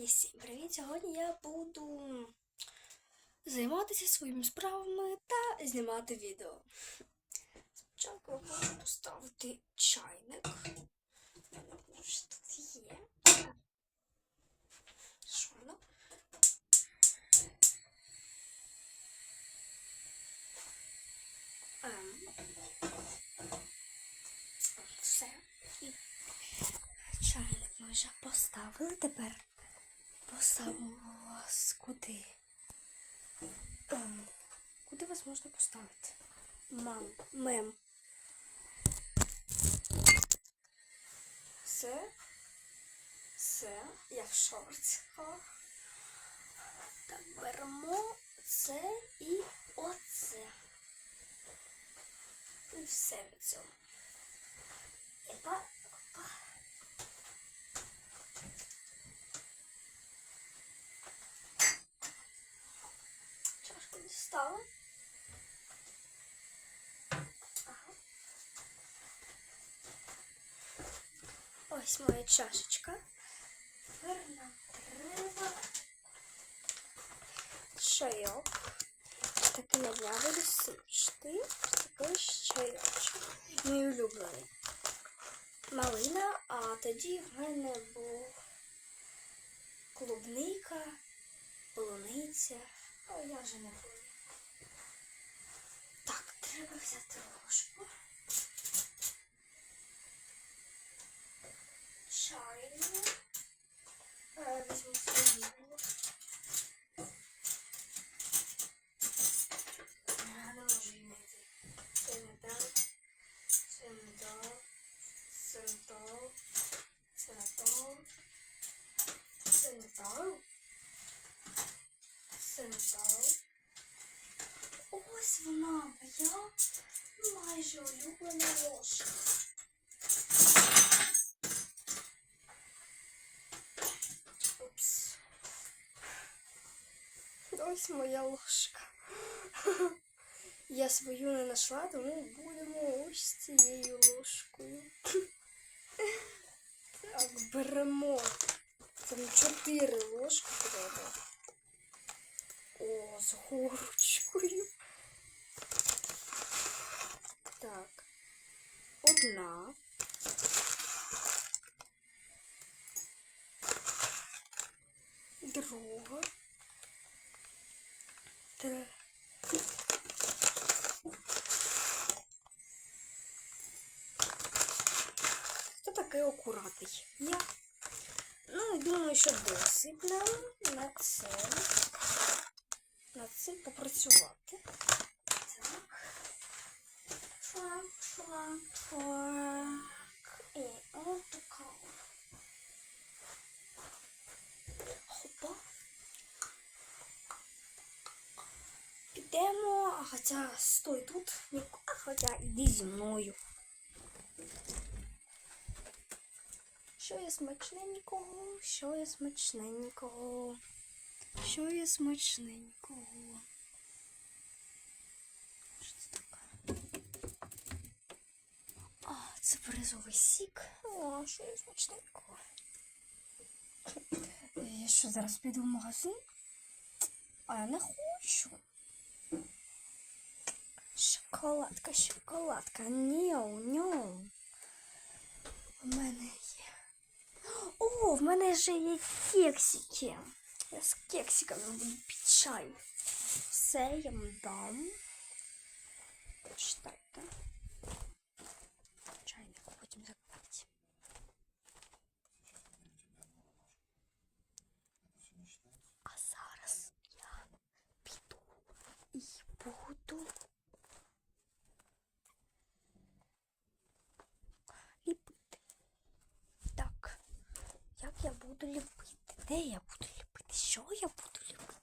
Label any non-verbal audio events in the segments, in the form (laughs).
І всім привіт! Сьогодні я буду займатися своїми справами та знімати відео. Спочатку я хочу поставити чайник. Мене тут є. Що воно? Ем. Все. І чайник ми вже поставили. Тепер поставимо вас куди? Ем, куди вас можна поставити? Мам, мем. Все. Все. Я в шортиках. Так, беремо це і оце. І все від цього. Опа, опа. Ага. Ось моя чашечка. Тепер нам треба чайок. Такий я буду сушити. Такий чайочок. Мій улюблений. Малина, а тоді в мене був клубника, полуниця. О, я вже не помню. Треба взяти ложку. Е, Візьму свою. Я не Ось вона моя майже улюблена ложка. Упс. Ось моя ложка. (laughs) Я свою не знайшла, тому будемо ось цією ложкою. (laughs) Так, беремо. Там чотири ложки треба. О, з горочкою. Так. Одна. Друга. Три. Хто такий акуратний? Я. Ну, думаю, що досить нам на це. Над цим попрацювати. Хопа. Підемо, а хоча стой тут, а хоча іди зі мною. Що є смачненького? Що є смачненького? Що є смачненького? Що це таке? А, це березовий сік. О, що є смачненького? Я що зараз піду в магазин? А я не хочу. Шоколадка, шоколадка. Ньоу, ньоу. У мене є. О, в мене вже є кексики. Я з кексиками буду під чай. Все я вам дам. Читайте. Потім закрити. А зараз я піду і буду ліпити. Так, як я буду ліпити? Де я буду ліпити? Що я буду ліпити?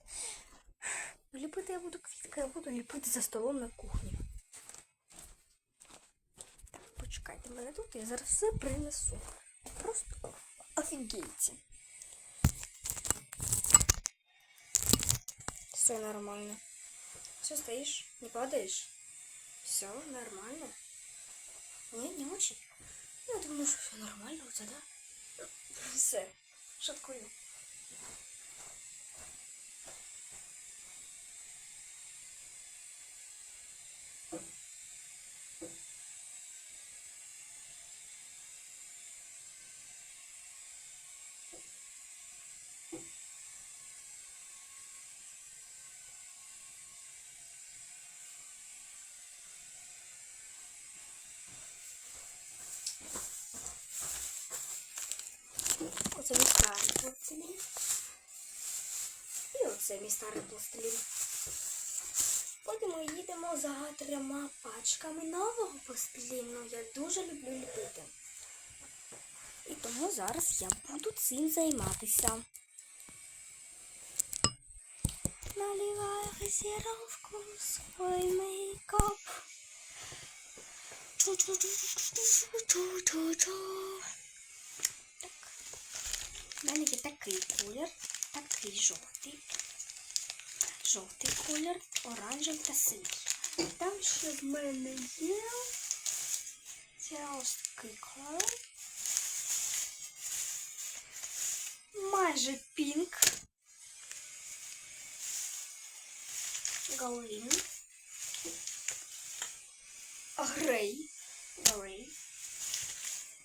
Ну, Ліпити я буду квітка, я буду ліпити за столом на кухні. Так, почекайте мене тут, я зараз все принесу. Просто офігійте. Все нормально. Все, стоишь? Не падаешь? Все нормально? Не, не очень. Я думаю, что все нормально у да? Все, шуткую. Оце мій старий пластилін. І оце мій старий пластилін. Потім ми їдемо за трьома пачками нового пластиліну. Я дуже люблю ліпити. І тому зараз я буду цим займатися. Наливаю газировку в свой мейкап. Чу-чу-чу-чу-чу-чу-чу. У мене є такий колір, такий жовтий, жовтий колір, оранжевий та синій. Там ще в мене є це ось. Майже пінк. Галин. Грей. Грей.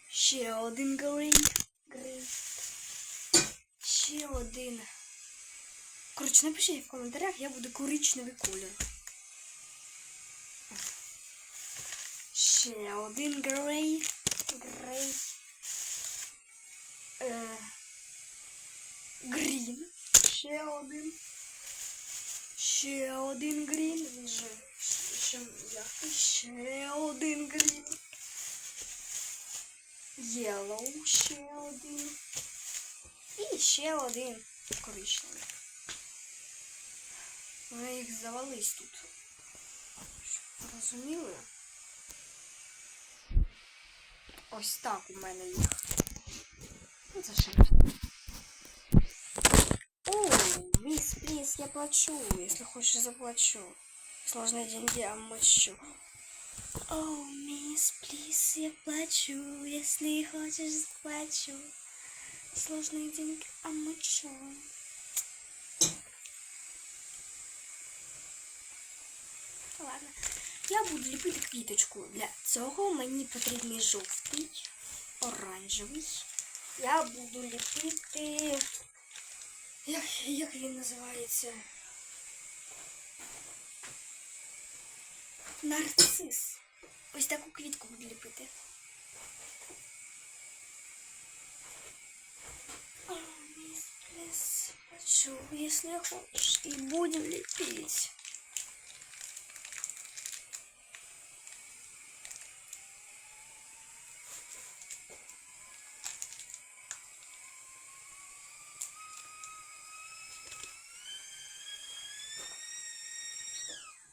Ще один грей. Грей. Ще один. Коротше, напишіть в коментарях, я буду коричневий колір. Ще один грей. Грей. Е, грін. Ще один. Ще один грін. Він же ще м'який. Ще один грін. Yellow. Ще один. І ще один коричневий. Вони їх завались тут. Розуміли? Ось так у мене їх. Ну, Це ще. О, мисс, плиз, я плачу. Если хочешь, заплачу. Сложные деньги, а мочу. О, мисс, плиз, я плачу. Если хочешь, заплачу. Сложные деньги, а мочу. Ладно. Я буду ліпити квіточку. Для цього мені потрібний жовтий, оранжевий. Я буду ліпити. Як, як він називається? Нарцис. Ось таку квітку буду ліпити. Хочу, если хочешь, и будем лепить.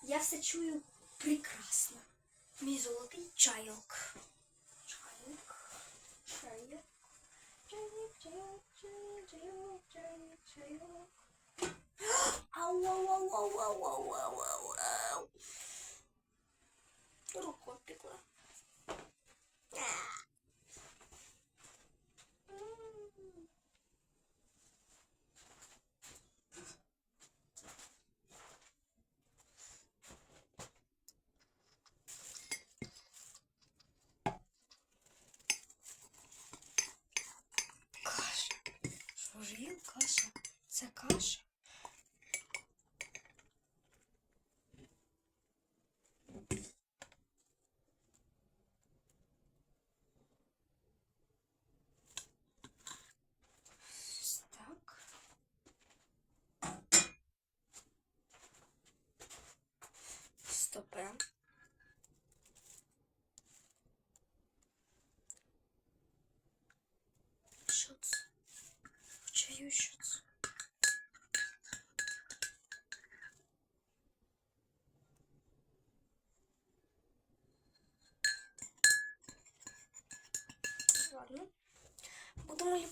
Я все прекрасно. Мій золотий чайок. Чайок. Чайок. Чайок, чайок, чайок, 아우아우아우아우아우아우아우 뚫어 꼴 거야.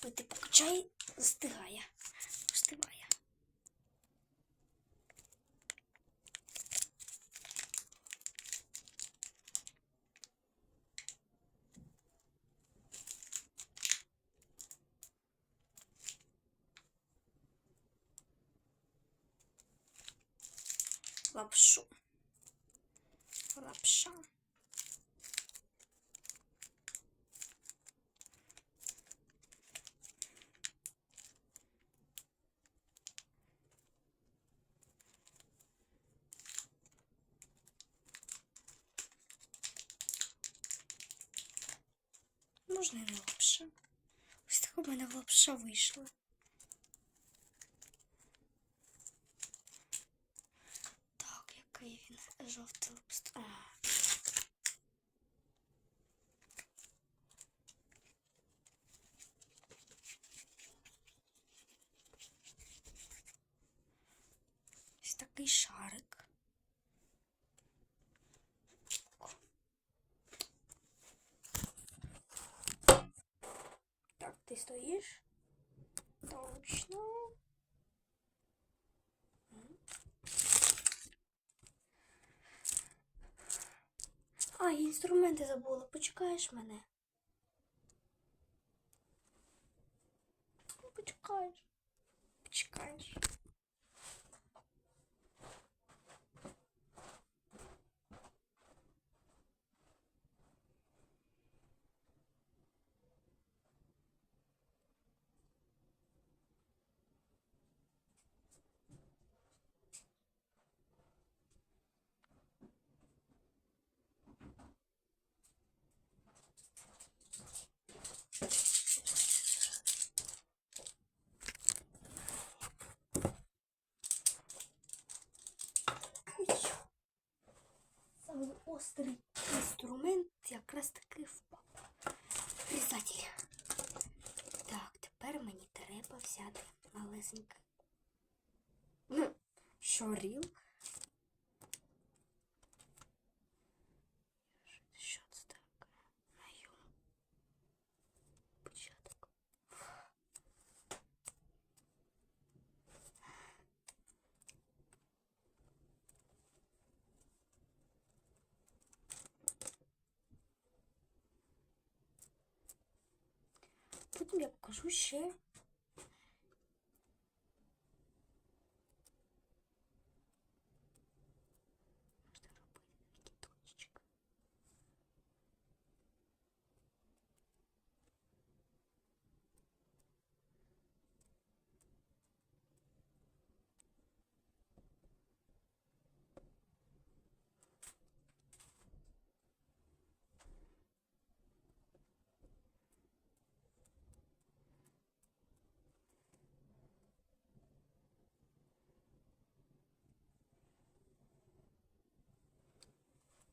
випити, типу, поки чай застигає. Остиває. Лапшу. Лапша. Вийшла. Так, який він жовтий. Ось такий шарик. Так, ти стоїш? Точно. А, я інструменти забула. Почекаєш мене? Ну, Почекаєш. Почекаєш. Ой. Самий острий інструмент якраз таки впав. Різатель. Так, тепер мені треба взяти малесенький. Ну, Шоріл. Що це таке? Маю. Початок. Потім я покажу ще.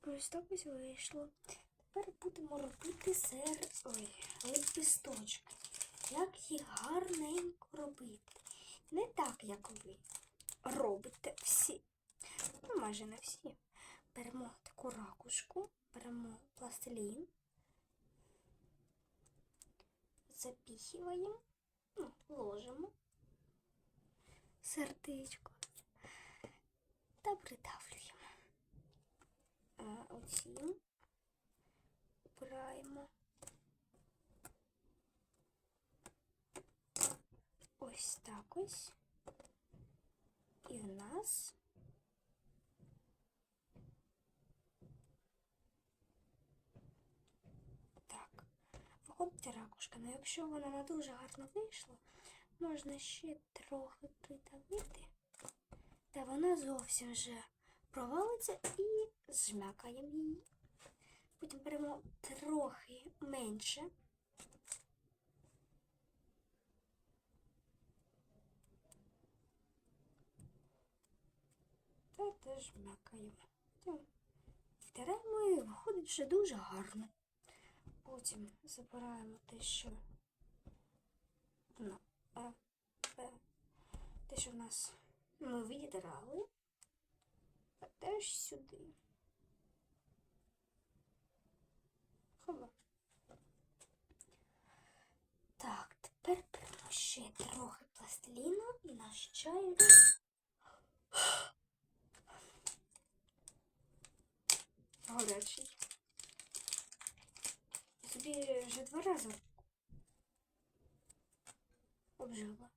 Ось так ось вийшло. Тепер будемо робити сер... Ой, лепісточки. Як їх гарненько робити. Не так, як ви робите всі. Ну, майже не всі. Беремо таку ракушку, беремо пластилін, запіхіваємо, ну, ложимо сердечко та придавлюємо. А оці обираємо ось так ось. І в нас так. Виходить ракушка. Ну якщо вона не дуже гарно вийшла, можна ще трохи придавити. Та вона зовсім вже провалиться і змякаємо її. Потім беремо трохи менше. Та теж м'якаємо. Втираємо і виходить вже дуже гарно. Потім забираємо те, що е, те, що в нас ми віддрали, а теж сюди. Хоба. Так, тепер ще трохи пластиліну і наш чай. Горячий. Я тобі вже два рази обжила.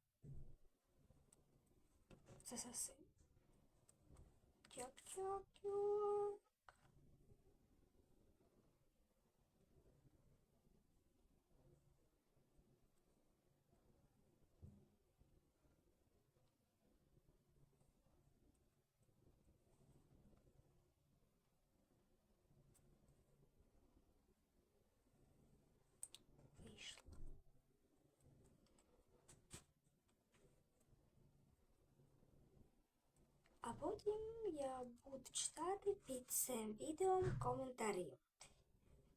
Засоси. Тяк-тяк-тяк. Вийшло. А потім я буду читати під цим відео коментарі.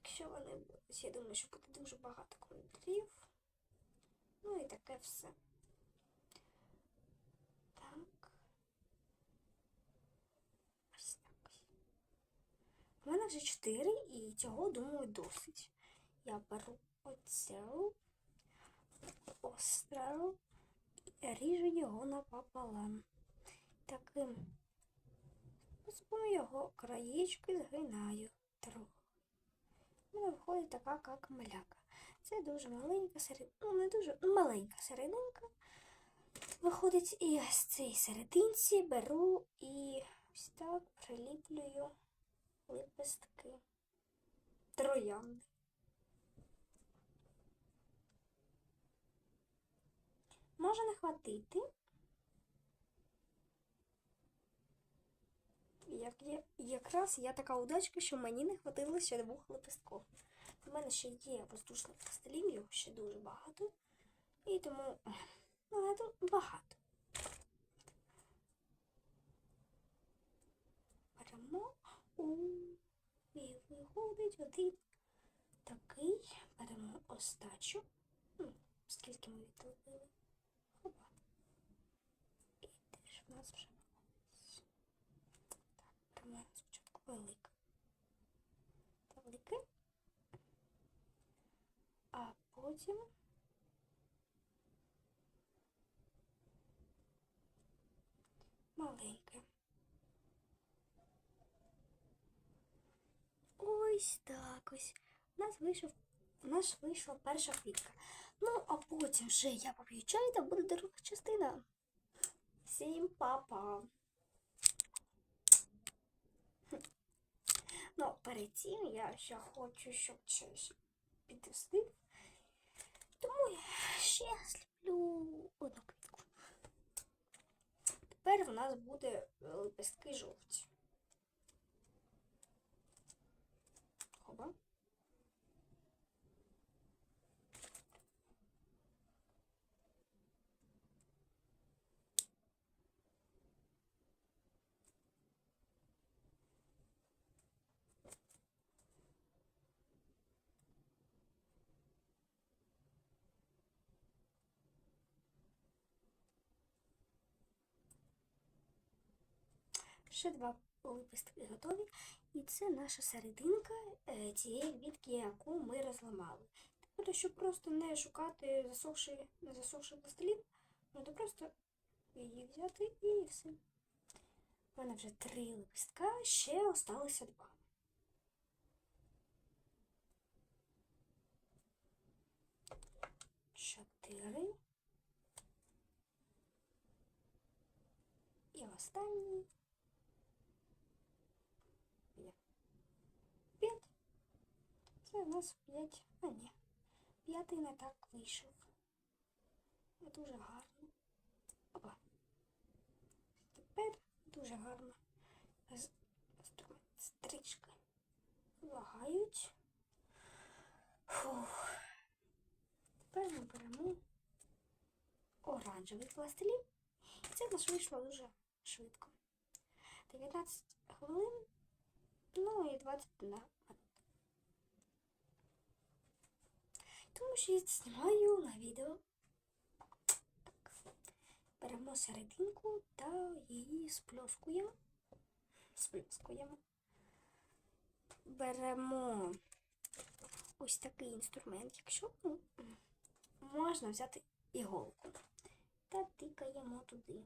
Якщо вони будуть, я думаю, що буде дуже багато коментарів. Ну і таке все. Так. Ось так. У мене вже 4 і цього, думаю, досить. Я беру оцю остров і ріжу його напополам. Таким способом його краєчки згинаю трохи. У мене виходить така як маляка. Це дуже маленька серединка, ну не дуже ну, маленька серединка. Виходить, і з цієї серединці беру і ось так приліплюю лепестки троянди. Може не хватити. Як якраз я така удачка, що мені не хватило ще двох лепестків. У мене ще є воздушний пластилін, його ще дуже багато. І тому ну, це багато. Беремо у виходить один такий. Беремо остачу. Ну, скільки ми відловили. Хопа. І теж в нас вже виходить. Так, беремо спочатку велике. А потім маленьке. Ось так ось. У нас вийшов, у нас вийшла перша квітка. Ну, а потім вже я поп'ю чай, та буде друга частина. Всім па-па! Ну, перед цим я ще хочу, щоб щось підвести. Тому я ще сліплю одну квітку. Тепер в нас буде лепестки жовті. Ще два лепестки готові. І це наша серединка е, цієї квітки, яку ми розламали. Тепер, щоб просто не шукати засохший, засохший пластилін, можна просто її взяти і все. У мене вже три лепестка, ще осталося два. Чотири. І останній. П'ять. Це у нас п'ять. А ні. П'ятий не так вийшов. Не дуже гарно. Опа. Тепер дуже гарно. Стрічки лагають. Фух. Тепер ми беремо оранжевий пластилін. І це в нас вийшло дуже швидко. 19 хвилин, ну і 20 на Тому що я це знімаю на відео. Беремо серединку та її спльоскуємо. Спльоскуємо. Беремо ось такий інструмент, якщо ну, можна взяти іголку та тикаємо туди.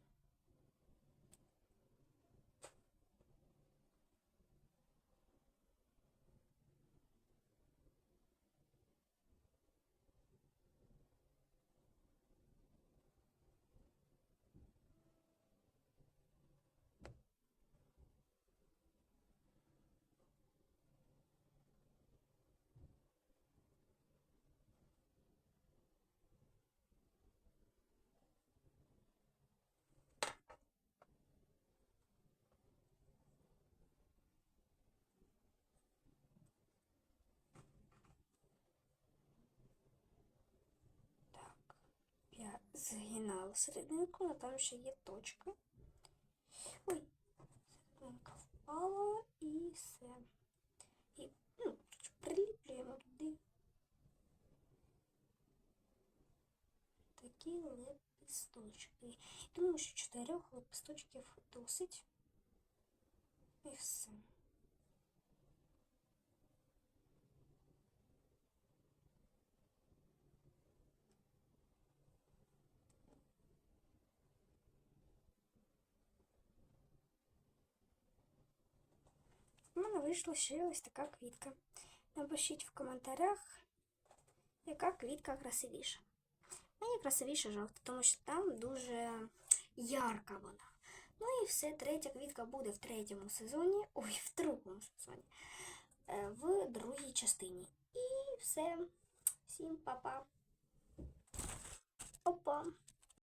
Згинала серединку, але там ще є точка. Ой, серединка впала і все. І ну, приліплюємо туди. Такі лепісточки. Думаю, що чотирьох лепісточків досить. І все. вийшла ще ось така квітка. Напишіть в коментарях, яка квітка красивіша. Мені красивіше жовта, тому що там дуже ярка вона. Ну і все, третя квітка буде в третьому сезоні, ой, в другому сезоні, е, в другій частині. І все. Всім па-па. Опа.